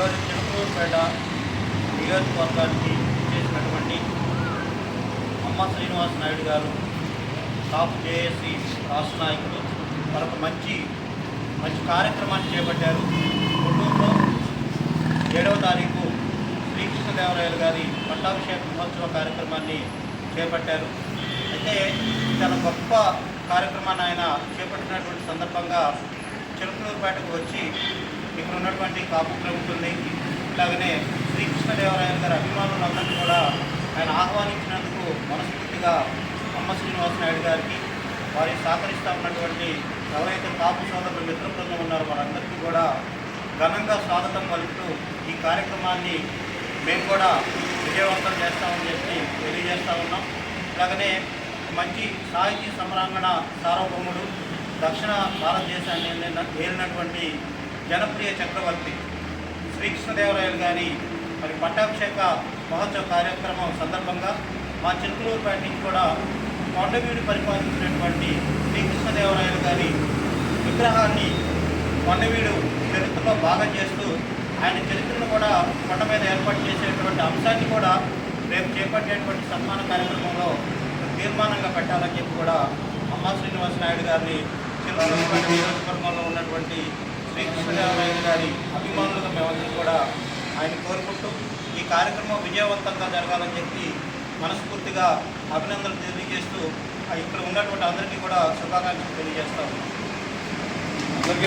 ఈరోజు చిలుకూరుపేట నియోజకవర్గానికి చేసినటువంటి అమ్మ శ్రీనివాస నాయుడు గారు టాప్ జేఏసీ రాష్ట్ర నాయకులు మరొక మంచి మంచి కార్యక్రమాన్ని చేపట్టారు. కుటుంబంలో ఏడవ తారీఖు శ్రీకృష్ణదేవరాయలు గారి పట్టాభిషేక మహోత్సవ కార్యక్రమాన్ని చేపట్టారు. అయితే చాలా గొప్ప కార్యక్రమాన్ని ఆయన చేపట్టినటువంటి సందర్భంగా చిలుకలూరుపేటకు వచ్చి ఉన్నటువంటి కాపు ప్రముఖుల్ని ఇలాగనే శ్రీకృష్ణదేవరాయల గారి అభిమానులందరినీ కూడా ఆయన ఆహ్వానించినందుకు మనస్ఫూర్తిగా అమ్మ శ్రీనివాస నాయుడు గారికి వారి సహకరిస్తూ ఉన్నటువంటి ఎవరైతే కాపు సోదరులు మిత్ర బృందం ఉన్నారో వారందరికీ కూడా ఘనంగా స్వాగతం పలుకుతూ ఈ కార్యక్రమాన్ని మేము కూడా విజయవంతం చేస్తామని చెప్పి తెలియజేస్తూ ఉన్నాం. అలాగనే మంచి సాహితీ సమరాంగణ సార్వభౌముడు దక్షిణ భారతదేశాన్ని ఏలినటువంటి జనప్రియ చక్రవర్తి శ్రీకృష్ణదేవరాయలు గారి మరి పట్టాభిషేక మహోత్సవ కార్యక్రమం సందర్భంగా మా చిలుకలూరుపేట నుంచి కూడా కొండవీడు పరిపాలించినటువంటి శ్రీకృష్ణదేవరాయలు గారి విగ్రహాన్ని కొండవీడు చరిత్రలో భాగం చేస్తూ ఆయన చరిత్రను కూడా కొండ మీద ఏర్పాటు చేసేటువంటి అంశాన్ని కూడా రేపు చేపట్టేటువంటి సన్మాన కార్యక్రమంలో తీర్మానంగా పెట్టాలని చెప్పి కూడా అమ్మా శ్రీనివాస నాయుడు గారిని చిరుపేట నియోజకవర్గంలో ఉన్నటువంటి శ్రీకృష్ణదేవరాయలు గారి అభిమానులుగా మేమందరం కూడా ఆయన కోరుకుంటూ ఈ కార్యక్రమం విజయవంతంగా జరగాలని చెప్పి మనస్ఫూర్తిగా అభినందనలు తెలియజేస్తూ ఇక్కడ ఉన్నటువంటి అందరికీ కూడా శుభాకాంక్షలు తెలియజేస్తాము